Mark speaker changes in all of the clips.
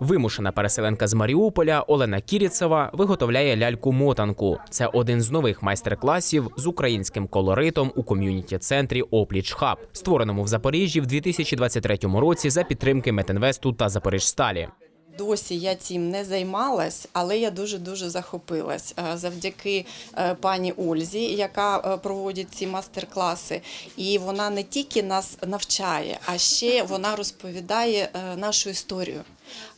Speaker 1: Вимушена переселенка з Маріуполя Олена Кіріцева виготовляє ляльку-мотанку. Це один з нових майстер-класів з українським колоритом у ком'юніті-центрі Опліч Хаб, створеному в Запоріжжі в 2023 році за підтримки Метинвесту та Запоріжсталі.
Speaker 2: Досі я цим не займалась, але я дуже дуже захопилась Е, завдяки е, пані Ользі, яка е, проводить ці мастер-класи. І вона не тільки нас навчає, а ще вона розповідає нашу історію.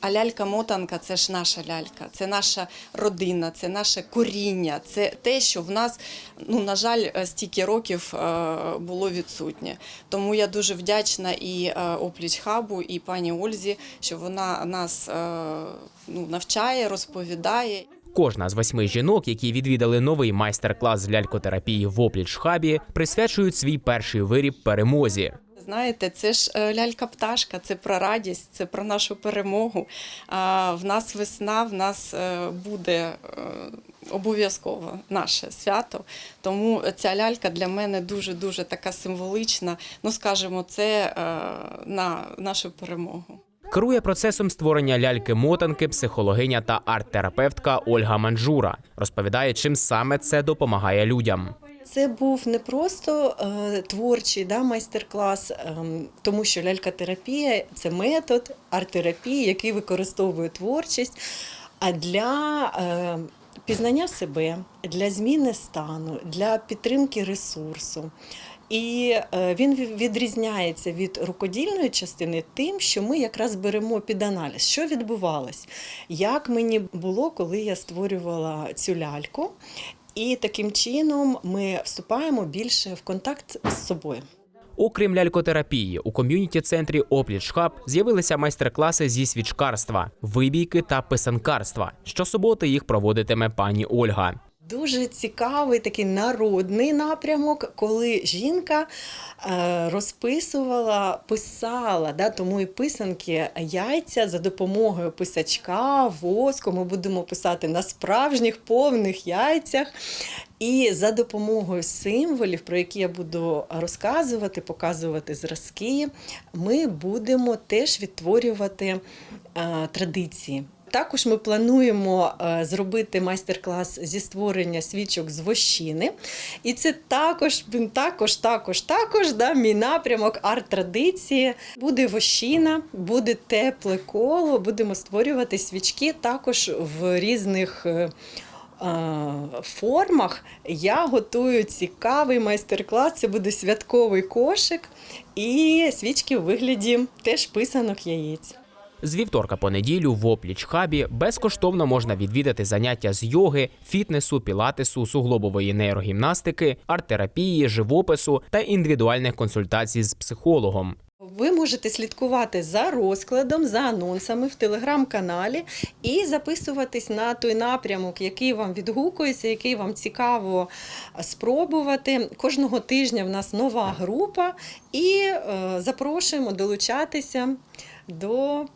Speaker 2: А лялька-мотанка це ж наша лялька, це наша родина, це наше коріння, це те, що в нас, ну на жаль, е, стільки років е, було відсутнє. Тому я дуже вдячна і е, опліч хабу, і пані Ользі, що вона нас ну, навчає, розповідає.
Speaker 1: Кожна з восьми жінок, які відвідали новий майстер-клас з лялькотерапії в Опліч Хабі, присвячують свій перший виріб перемозі.
Speaker 2: Знаєте, це ж е, лялька-пташка, це про радість, це про нашу перемогу. В нас весна, в нас е, буде е, обов'язково наше свято. Тому ця лялька для мене дуже дуже така символична. Ну, скажімо, це на нашу перемогу.
Speaker 1: Керує процесом створення ляльки-мотанки психологиня та арт-терапевтка Ольга Манджура. Розповідає, чим саме це допомагає людям.
Speaker 3: Це був не просто е, творчий да, майстер-клас, е, тому що лялькотерапія це метод арт-терапії, який використовує творчість, а для е, пізнання себе, для зміни стану, для підтримки ресурсу. І е, він відрізняється від рукодільної частини тим, що ми якраз беремо під аналіз, що відбувалось, як мені було, коли я створювала цю ляльку. І таким чином ми вступаємо більше в контакт з собою.
Speaker 1: Окрім лялькотерапії, у ком'юніті-центрі Опліч Хаб з'явилися майстер-класи зі свічкарства, вибійки та писанкарства. Щосуботи їх проводитиме пані Ольга.
Speaker 3: Дуже цікавий такий народний напрямок, коли жінка е, розписувала, писала, да, тому і писанки яйця за допомогою писачка, воску. Ми будемо писати на справжніх повних яйцях. І за допомогою символів, про які я буду розказувати, показувати зразки, ми будемо теж відтворювати е, традиції. Також ми плануємо е, зробити майстер-клас зі створення свічок з вощини. І це також, також, також, також да, мій напрямок арт-традиції. Буде вощина, буде тепле коло, будемо створювати свічки також в різних. е, Формах я готую цікавий майстер-клас. Це буде святковий кошик і свічки у вигляді теж писанок яєць.
Speaker 1: З вівторка по неділю в Опліч Хабі безкоштовно можна відвідати заняття з йоги, фітнесу, пілатесу, суглобової нейрогімнастики, арт-терапії, живопису та індивідуальних консультацій з психологом.
Speaker 3: Ви можете слідкувати за розкладом, за анонсами в телеграм-каналі і записуватись на той напрямок, який вам відгукується, який вам цікаво спробувати. Кожного тижня в нас нова група, і е, запрошуємо долучатися до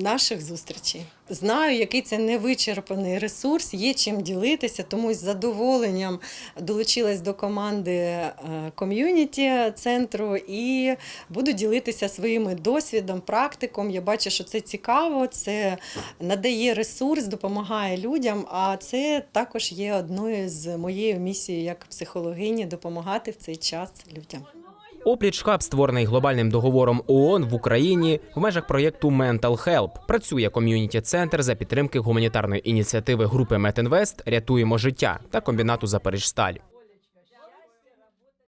Speaker 3: наших зустрічей. Знаю, який це невичерпаний ресурс, є чим ділитися, тому з задоволенням долучилась до команди е, ком'юніті центру і буду ділитися своїм досвідом, практиком. Я бачу, що це цікаво, це надає ресурс, допомагає людям. А це також є одною з моєю місією як психологині допомагати в цей час людям.
Speaker 1: Опліч Хаб створений глобальним договором ООН в Україні в межах проєкту Mental Help. Працює ком'юніті-центр за підтримки гуманітарної ініціативи групи Метинвест Рятуємо життя та комбінату Запоріжсталь.